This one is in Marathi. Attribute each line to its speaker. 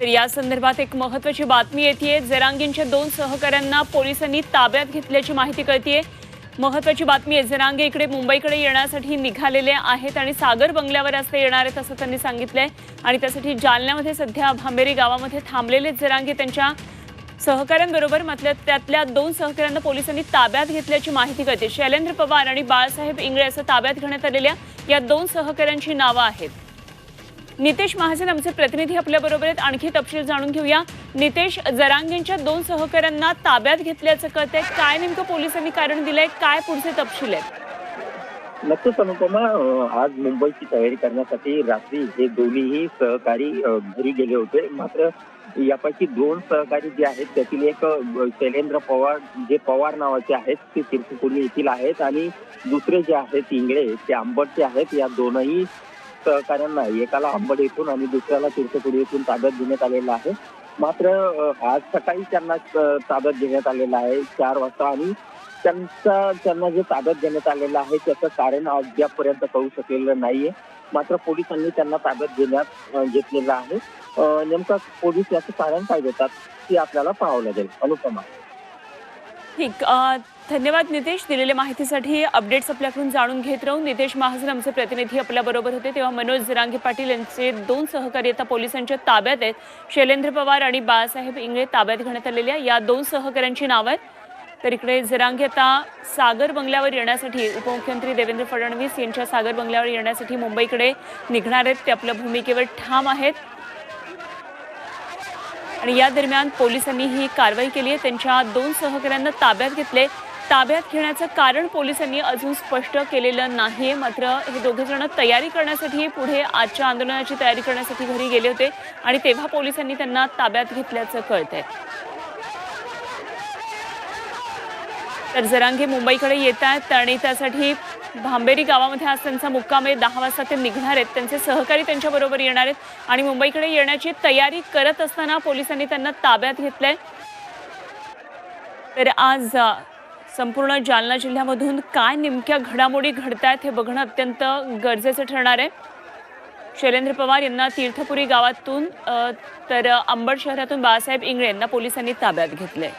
Speaker 1: तर या संदर्भात एक महत्वाची बातमी येते जरांगींच्या दोन सहकाऱ्यांना पोलिसांनी ताब्यात घेतल्याची माहिती कळतीये. महत्वाची बातमी आहे जरांगे इकडे मुंबईकडे येण्यासाठी निघालेले आहेत आणि सागर बंगल्यावर असं येणार आहेत असं त्यांनी सांगितलंय. आणि त्यासाठी जालन्यामध्ये सध्या भांबेरी गावामध्ये थांबलेले जरांगे त्यांच्या सहकाऱ्यांबरोबर मात्र त्यातल्या दोन सहकाऱ्यांना पोलिसांनी ताब्यात घेतल्याची माहिती कळते शैलेंद्र पवार आणि बाळासाहेब इंगळे असं ताब्यात घेण्यात आलेल्या या दोन सहकाऱ्यांची नावं आहेत. नितेश महाजन आमचे प्रतिनिधी आपल्या बरोबर आहेत. आणखी तपशील जाणून घेऊया. नितेश जरांगेंच्या दोन सहकाऱ्यांना ताब्यात घेतल्याचं कळतंय. काय नेमकं पोलिसांनी कारण दिलंय? काय पुढचे तपशील आहेत?
Speaker 2: नक्कीच अनुपमा आज मुंबईची तयारी करण्यासाठी रात्री हे दोन्हीही सहकारी घरी गेले होते. मात्र यापैकी दोन सहकारी जे आहेत त्यातील एक शैलेंद्र पवार जे पवार नावाचे आहेत ते तीर्थपुरी येथील आहेत. आणि दुसरे जे आहेत इंगळे ते आंबटचे आहेत. या दोनही सहकाऱ्यांना एकाला आंबड येथून आणि दुसऱ्याला तीर्थपुरी येथून ताब्यात घेण्यात आलेलं आहे. मात्र आज सकाळी त्यांना ताब्यात घेण्यात आलेलं आहे. चार वाजता आणि त्यांचा त्यांना जे ताब्यात देण्यात आलेलं आहे त्याचं कारण अद्यापपर्यंत कळू शकलेलं नाहीये. मात्र पोलिसांनी त्यांना ताब्यात घेण्यात घेतलेलं आहे. नेमका नेमकं पोलीस याचं कारण काय देतात ते आपल्याला पाहावं लागेल. अनुपमा.
Speaker 1: ठीक धन्यवाद नितेश दिलेल्या माहितीसाठी. अपडेट्स आपल्याकडून जाणून घेत राहून नितेश महाजन आमचे प्रतिनिधी आपल्या बरोबर होते. तेव्हा मनोज जरांगे पाटील यांचे दोन सहकारी आता पोलिसांच्या ताब्यात आहेत. शैलेंद्र पवार आणि बाळासाहेब इंगळे ताब्यात घेण्यात आलेल्या या दोन सहकाऱ्यांची नावं आहेत. तर इकडे जरांगे आता सागर बंगल्यावर येण्यासाठी उपमुख्यमंत्री देवेंद्र फडणवीस यांच्या सागर बंगल्यावर येण्यासाठी मुंबईकडे निघणार आहेत. ते आपल्या भूमिकेवर ठाम आहेत. आणि या दरम्यान पोलिसांनी ही कारवाई केली आहे. त्यांच्या दोन सहकाऱ्यांना ताब्यात घेतले ताब्यात घेण्याचं कारण पोलिसांनी अजून स्पष्ट केलेलं नाही मात्र हे दोघे जण तयारी करण्यासाठी पुढे आजच्या आंदोलनाची तयारी करण्यासाठी घरी गेले होते आणि तेव्हा पोलिसांनी त्यांना ताब्यात घेतल्याचं कळतंय. तर जरांगे मुंबईकडे येत आहेत. आणि त्यासाठी भांबेरी गावामध्ये आज त्यांचा मुक्काम आहे. दहा वाजता ते निघणार आहेत. त्यांचे सहकारी त्यांच्याबरोबर येणार आहेत. आणि मुंबईकडे येण्याची तयारी करत असताना पोलिसांनी त्यांना ताब्यात घेतलंय. तर आज संपूर्ण जालना जिल्ह्यामधून काय नेमक्या घडामोडी घडतायत हे बघणं अत्यंत गरजेचं ठरणार आहे. शैलेंद्र पवार यांना तीर्थपुरी गावातून तर अंबड शहरातून बाळासाहेब इंगळे यांना पोलिसांनी ताब्यात घेतले